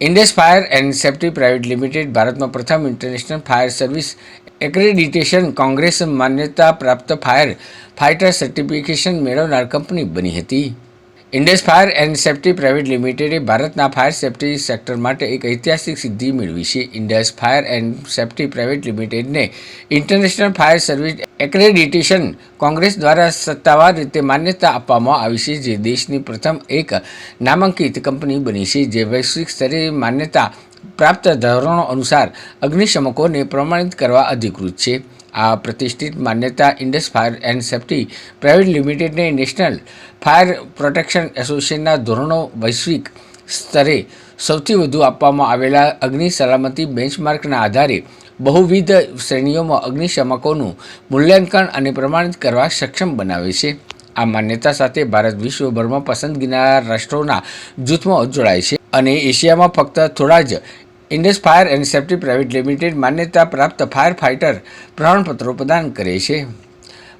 Indus fire and safety private limited ભારતમાં પ્રથમ international fire service accreditation congress માન્યતા પ્રાપ્ત ફાયર ફાઇટર સર્ટિફિકેશન મેળવનાર કંપની બની હતી. Indus fire and safety private લિમિટેડે ભારતના ફાયર સેફ્ટી સેક્ટર માટે એક ઐતિહાસિક સિદ્ધિ મેળવી છે. Indus fire and safety private લિમિટેડને international fire service accreditation congress દ્વારા સત્તાવાર રીતે માન્યતા આપવામાં આવી છે, જે દેશની પ્રથમ એક નામાંકિત કંપની બની છે, જે વૈશ્વિક સ્તરે માન્યતા પ્રાપ્ત ધોરણો અનુસાર અગ્નિશમકોને પ્રમાણિત કરવા અધિકૃત છે. આ પ્રતિષ્ઠિત માન્યતા Indus fire and safety private લિમિટેડને નેશનલ ફાયર પ્રોટેક્શન એસોસિએશનના ધોરણો વૈશ્વિક સ્તરે સૌથી વધુ આપવામાં આવેલા અગ્નિ સલામતી બેન્ચમાર્કના આધારે બહુવિધ શ્રેણીઓમાં અગ્નિશમકોનું મૂલ્યાંકન અને પ્રમાણિત કરવા સક્ષમ બનાવે છે. આ માન્યતા સાથે ભારત વિશ્વભરમાં પસંદગીના રાષ્ટ્રોના જૂથમાં જોડાય છે અને એશિયામાં ફક્ત થોડા જ Indus fire and safety private limited માન્યતા પ્રાપ્ત ફાયર ફાઇટર પ્રમાણપત્રો પ્રદાન કરે છે.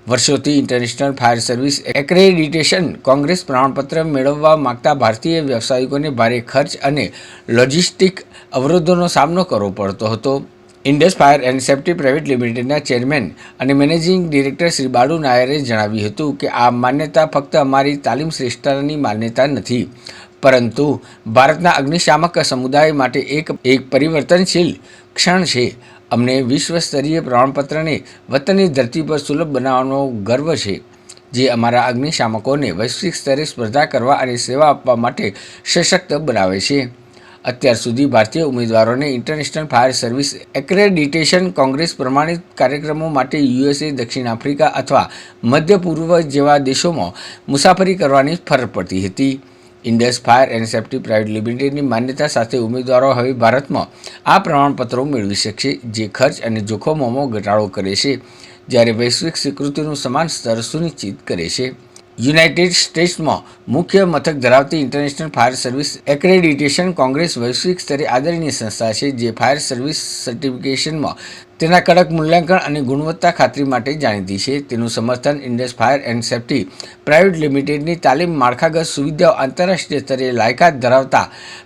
વર્ષોથી international fire service accreditation congress પ્રમાણપત્ર મેળવવા માગતા ભારતીય વ્યવસાયિકોને ભારે ખર્ચ અને લોજિસ્ટિક અવરોધોનો સામનો કરવો પડતો હતો. Indus fire and safety private લિમિટેડના ચેરમેન અને મેનેજિંગ ડિરેક્ટર શ્રી બાળુ નાયરે જણાવ્યું હતું કે આ માન્યતા ફક્ત અમારી તાલીમ શ્રેષ્ઠતાની માન્યતા નથી પરંતુ ભારતના અગ્નિશામક સમુદાય માટે એક એક પરિવર્તનશીલ ક્ષણ છે. અમને વિશ્વ સ્તરીય પ્રમાણપત્રને વતનની ધરતી પર સુલભ બનાવવાનો ગર્વ છે, જે અમારા અગ્નિશામકોને વૈશ્વિક સ્તરે સ્પર્ધા કરવા અને સેવા આપવા માટે સશક્ત બનાવે છે. અત્યાર સુધી ભારતીય ઉમેદવારોને international fire service accreditation congress પ્રમાણિત કાર્યક્રમો માટે યુએસએ દક્ષિણ આફ્રિકા અથવા મધ્ય પૂર્વ જેવા દેશોમાં મુસાફરી કરવાની ફરજ પડતી હતી. Indus fire and safety, private લિમિટેડની માન્યતા સાથે ઉમેદવારો હવે ભારતમાં આ પ્રમાણપત્રો મેળવી શકશે, જે ખર્ચ અને જોખમોમાં ઘટાડો કરે છે. જ્યારે વૈશ્વિક સ્વીકૃતિનું સમાન સ્તર સુનિશ્ચિત કરે છે. યુનાઇટેડ સ્ટેટ્સમાં મુખ્ય મથક ધરાવતી international fire service accreditation congress વૈશ્વિક સ્તરે આદરણીય સંસ્થા છે, જે ફાયર સર્વિસ સર્ટિફિકેશનમાં તેના કડક મૂલ્યાંકન અને ગુણવત્તા ખાતરી માટે જાણીતી છે. તેનું સમર્થન Indus fire and safety private લિમિટેડની તાલીમ માળખાગત સુવિધાઓ આંતરરાષ્ટ્રીય સ્તરે લાયકાત ધરાવતા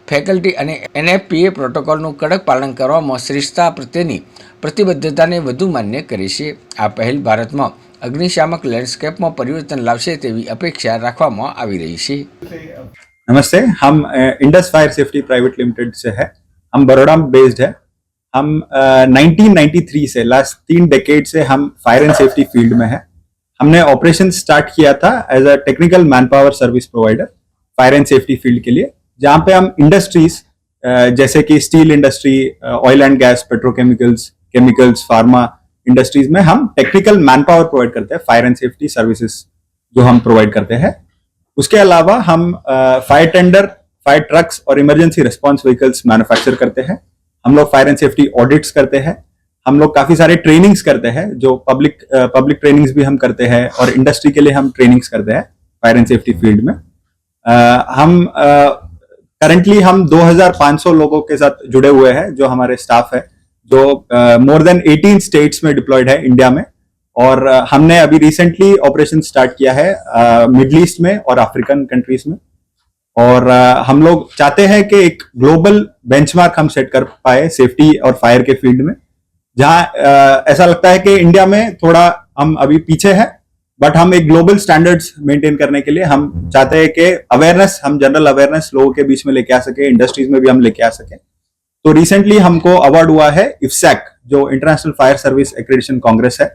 ફેકલ્ટી અને એનએફપીએ પ્રોટોકોલનું કડક પાલન કરવામાં શ્રેષ્ઠતા પ્રત્યેની પ્રતિબદ્ધતાને વધુ માન્ય કરે છે. આ પહેલ ભારતમાં અગ્નિશામક લેન્ડસ્કેપમાં પરિવર્તન લાવશે તેવી અપેક્ષા રાખવામાં આવી રહી છે नमस्ते हम Indus fire safety private limited से है हम बड़ोड़ा में बेस्ड है हम अ, 1993 से लास्ट तीन डेकेड से हम फायर एंड सेफ्टी फील्ड में है हमने ऑपरेशन स्टार्ट किया था as a technical man power service provider fire and safety field के लिए जहाँ पे हम इंडस्ट्रीज जैसे कि steel industry oil and gas petrochemicals chemicals pharma industries में हम टेक्निकल मैन पावर प्रोवाइड करते हैं फायर एंड सेफ्टी सर्विसेज़ जो हम प्रोवाइड करते हैं। उसके अलावा हम फायर टेंडर फायर ट्रक्स और इमरजेंसी रिस्पांस व्हीकल्स मैन्युफैक्चर करते हैं। हम लोग फायर एंड सेफ्टी ऑडिट्स करते हैं। हम लोग काफ़ी सारे ट्रेनिंग्स करते हैं जो पब्लिक पब्लिक ट्रेनिंग्स भी हम करते हैं और इंडस्ट्री के लिए हम ट्रेनिंग्स करते हैं फायर एंड सेफ्टी फ़ील्ड में। अ, हम करंटली हम 2500 लोगों के साथ जुड़े हुए हैं जो हमारे स्टाफ है। जो मोर देन 18 स्टेट्स में डिप्लॉयड है इंडिया में। और अ, हमने अभी रिसेंटली ऑपरेशन स्टार्ट किया है मिडल uh, ईस्ट में और अफ्रीकन कंट्रीज़ में। और अ, हम लोग चाहते हैं कि एक ग्लोबल बेंचमार्क हम सेट कर पाए सेफ्टी और फायर के फ़ील्ड में। जहाँ अ, ऐसा लगता है कि इंडिया में थोड़ा हम अभी पीछे है बट हम एक ग्लोबल स्टैंडर्ड्स मेंटेन करने के लिए हम चाहते हैं कि अवेयरनेस हम जनरल अवेयरनेस लोगों के बीच में लेके आ सके इंडस्ट्रीज़ में भी हम लेके आ सके। तो रिसेंटली हमको अवार्ड हुआ है इफ्सैक जो international fire service accreditation congress है।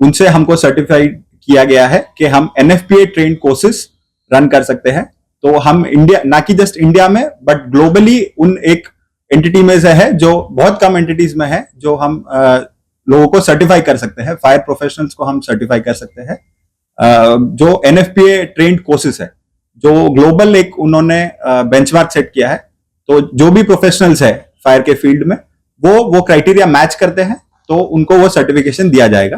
उनसे हमको सर्टिफाइड किया गया है कि हम एनएफपीए ट्रेन कोर्सेस रन कर सकते हैं। तो हम इंडिया ना कि जस्ट इंडिया में बट ग्लोबली उन एक एंटिटी में से है जो बहुत कम एंटिटीज में है जो हम अ, लोगों को सर्टिफाई कर सकते हैं। फायर प्रोफेशनल्स को हम सर्टिफाई कर सकते हैं। जो एनएफपीए ट्रेंड कोर्सेज है जो ग्लोबल एक उन्होंने बेंचमार्क सेट किया है तो जो भी प्रोफेशनल्स है फायर के फील्ड में वो वो क्राइटेरिया मैच करते हैं तो उनको वो सर्टिफिकेशन दिया जाएगा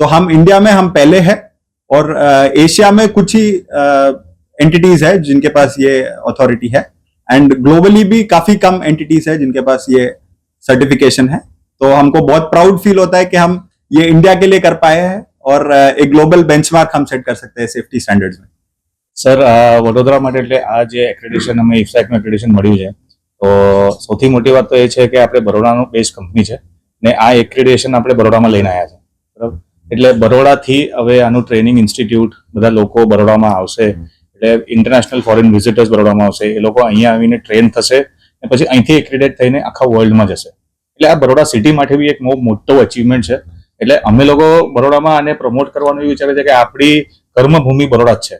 तो हम इंडिया में हम पहले हैं और अ, एशिया में कुछ ही एंटिटीज है जिनके पास ये अथॉरिटी है एंड ग्लोबली भी काफी कम एंटिटीज है जिनके पास ये सर्टिफिकेशन है तो हमको बहुत प्राउड फील होता है कि हम ये इंडिया के लिए कर पाए हैं और अ, एक ग्लोबल बेंचमार्क हम सेट कर सकते हैं सेफ्टी स्टैंडर्ड्स में સર આ વડોદરા માટે એટલે આ જે એક્રેડિશન અમે ઇફસાઇટનું એક્રેડિશન મળ્યું છે તો સૌથી મોટી વાત તો એ છે કે આપણે બરોડાનું બેસ્ટ કંપની છે ને આ એક્રેડિએશન આપણે બરોડામાં લઈને આવ્યા છે. બરાબર? એટલે બરોડાથી હવે આનું ટ્રેનિંગ ઇન્સ્ટિટ્યૂટ બધા લોકો બરોડામાં આવશે. એટલે ઇન્ટરનેશનલ ફોરેન વિઝિટર્સ બરોડામાં આવશે. એ લોકો અહીંયા આવીને ટ્રેન થશે અને પછી અહીંથી એક્રેડિટ થઈને આખા વર્લ્ડમાં જશે. એટલે આ બરોડા સિટી માટે બી એક બહુ મોટો અચીવમેન્ટ છે. એટલે અમે લોકો બરોડામાં આને પ્રમોટ કરવાનું વિચારે છે કે આપણી કર્મભૂમિ બરોડા જ છે.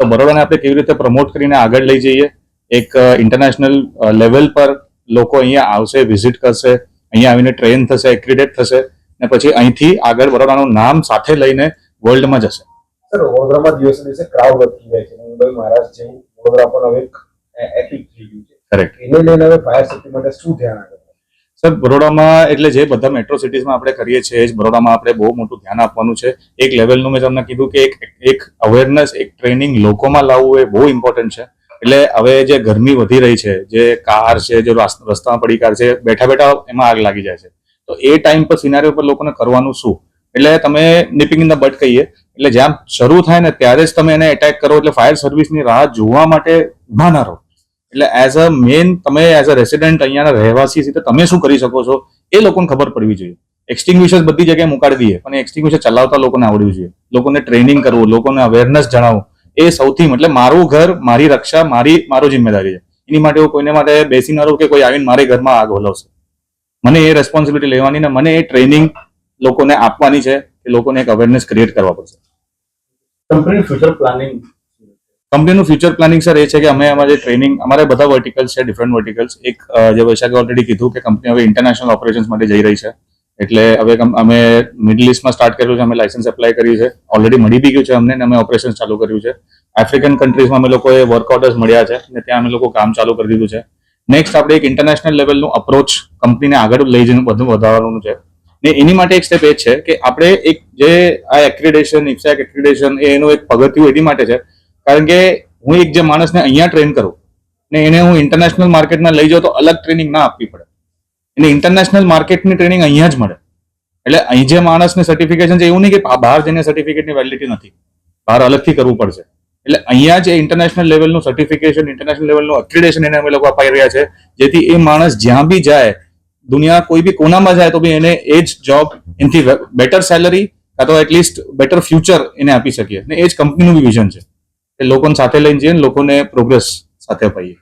તો બરોડાને આપણે કેવી રીતે પ્રમોટ કરીને આગળ લઈ જઈએ? એક ઇન્ટરનેશનલ લેવલ પર લોકો અહીંયા આવશે વિઝિટ કરશે અહીંયા આવીને ટ્રેન થશે એક્રિડેટ થશે ને પછી અહીંથી આગળ વડોદરાનું નામ સાથે લઈને વર્લ્ડમાં જશે. સર વડોદરામાં દિવસે દિવસે ક્રાઉડ વધતી જાય છે. મુંબઈ મહારાષ્ટ્ર જેવું વડોદરા પણ હવે એક એપિક થઈ ગયું છે. કરેક્ટ એને લઈને હવે ફાયર સેફ્ટી માટે શું ધ્યાન આપે? સર બરોડામાં એટલે જે બધા મેટ્રો સિટીઝમાં આપણે કરીએ છીએ જ બરોડામાં આપણે બહુ મોટું ધ્યાન આપવાનું છે. એક લેવલનું મેં તમને કીધું કે એક એક અવેરનેસ એક ટ્રેનિંગ લોકોમાં લાવવું એ બહુ ઇમ્પોર્ટન્ટ છે. એટલે હવે જે ગરમી વધી રહી છે, જે કાર છે, જે રાસ- રસ્તામાં પડી કાર છે, બેઠા બેઠા એમાં આગ લાગી જાય છે. તો એ ટાઈમ પર સિનારીઓ પર લોકોને કરવાનું શું? એટલે તમે નિપિંગ ઇન ધ બટ કહીએ, એટલે જ્યાં શરૂ થાય ને ત્યારે જ તમે એને એટેક કરો, એટલે ફાયર સર્વિસની રાહ જોવા માટે ઊભા ના રહો. એટલે એઝ અ મેન તમે એઝ અ રેસિડેન્ટ અહીંયાના રહેવાસી છે તમે શું કરી શકો છો? એ લોકોને ખબર પડવી જોઈએ. એક્સટિંગ્વિશર્સ બધી જગ્યાએ મુકાડી દઈએ, પણ એક્સટિંગ્વિશર ચલાવતા લોકોને આવડવું જોઈએ. લોકોને ટ્રેનિંગ કરવું, લોકોને અવેરનેસ જણાવવું. એ સૌથી એટલે મારું ઘર મારી રક્ષા મારી મારો જિમ્મેદારી છે. એની માટે હું કોઈને માટે બેસી ના રહું કે કોઈ આવીને મારે ઘરમાં આગ ઓલવશે. મને એ રેસ્પોન્સિબિલિટી લેવાની ને મને એ ટ્રેનિંગ લોકોને આપવાની છે કે લોકોને એક અવેરનેસ ક્રિએટ કરવા પડશે. કંપની ફ્યુચર પ્લાનિંગ કંપનીનું ફ્યુચર પ્લાનિંગ સર એ છે કે અમે અમારે ટ્રેનિંગ અમારે બધા વર્ટિકલ્સ છે ડિફરન્ટ વર્ટિકલ્સ એક જે વૈશાખે ઓલરેડી કીધું કે કંપની હવે ઇન્ટરનેશનલ ઓપરેશન્સ માટે જઈ રહી છે. એટલે હવે અમે મિડલ ઇસ્ટમાં સ્ટાર્ટ કર્યું છે, અમે લાયસન્સ એપ્લાય કર્યું છે. ઓલરેડી મળી બી ગયું છે અમને અમે ઓપરેશન ચાલુ કર્યું છે. આફ્રિકન કન્ટ્રીઝમાં અમે લોકોએ વર્ક ઓર્ડર્સ મળ્યા છે અને ત્યાં અમે લોકો કામ ચાલુ કરી દીધું છે. નેક્સ્ટ આપણે એક ઇન્ટરનેશનલ લેવલનું અપ્રોચ કંપનીને આગળ લઈ જઈને બધું વધારવાનું છે. ને એની માટે એક સ્ટેપ એ છે કે આપણે એક જે આ એક્રિડેશન ઇફ્સેક એક્રિડેશન એનું એક પગથિયું એની માટે છે. કારણ કે હું એક જે માણસને અહીંયા ટ્રેન કરું ને એને હું ઇન્ટરનેશનલ માર્કેટમાં લઈ જાઉં તો અલગ ટ્રેનિંગ ના આપવી પડે. એને ઇન્ટરનેશનલ માર્કેટની ટ્રેનિંગ અહીંયા જ મળે. એટલે અહીં જે માણસને સર્ટિફિકેશન છે, એવું નહીં કે બહાર જઈને સર્ટિફિકેટની વેલિડિટી નથી. બહાર અલગથી કરવું પડશે. એટલે અહીંયા જે ઇન્ટરનેશનલ લેવલનું સર્ટિફિકેશન ઇન્ટરનેશનલ લેવલનું અક્રિડેશન એને અમે લોકો અપાઈ રહ્યા છે. જેથી એ માણસ જ્યાં બી જાય, દુનિયા કોઈ બી કોનામાં જાય, તો બી એને એ જ જોબ એનાથી બેટર સેલરી કાં તો એટલીસ્ટ બેટર ફ્યુચર એને આપી શકીએ. ને એ જ કંપનીનું બી વિઝન છે. એ લોકોને સાથે લઈને જઈએ લોકોને પ્રોગ્રેસ સાથે અપાઈએ.